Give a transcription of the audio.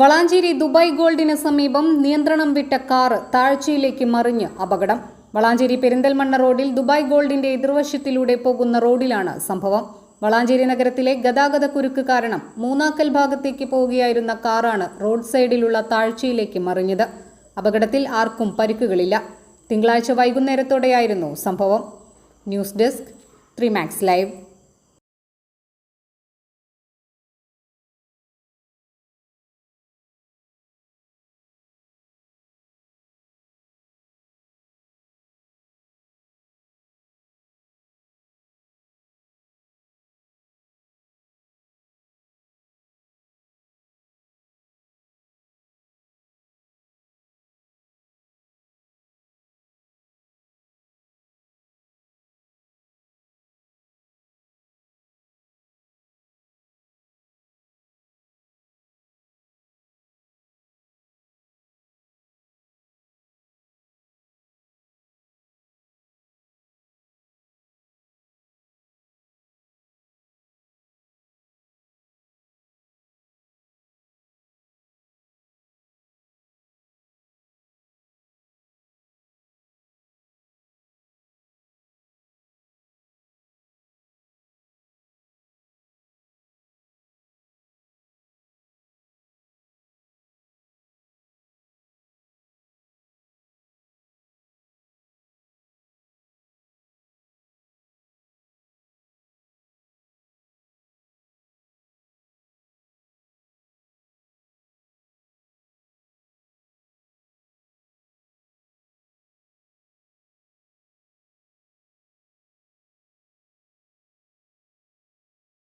Valanchery Dubai ഗോൾഡിന് സമീപം നിയന്ത്രണം വിട്ട കാർ താഴ്ചയിലേക്ക് മറിഞ്ഞ് അപകടം. വളാഞ്ചേരി പെരിന്തൽമണ്ണ റോഡിൽ ദുബായ് ഗോൾഡിന്റെ എതിർവശത്തിലൂടെ പോകുന്ന റോഡിലാണ് സംഭവം. വളാഞ്ചേരി നഗരത്തിലെ ഗതാഗത കുരുക്ക് കാരണം മൂന്നാക്കൽ ഭാഗത്തേക്ക് പോവുകയായിരുന്ന കാറാണ് റോഡ് സൈഡിലുള്ള താഴ്ചയിലേക്ക് മറിഞ്ഞത്. അപകടത്തിൽ ആർക്കും പരിക്കുകളില്ല. തിങ്കളാഴ്ച വൈകുന്നേരത്തോടെയായിരുന്നു സംഭവം. News desk Trimax live.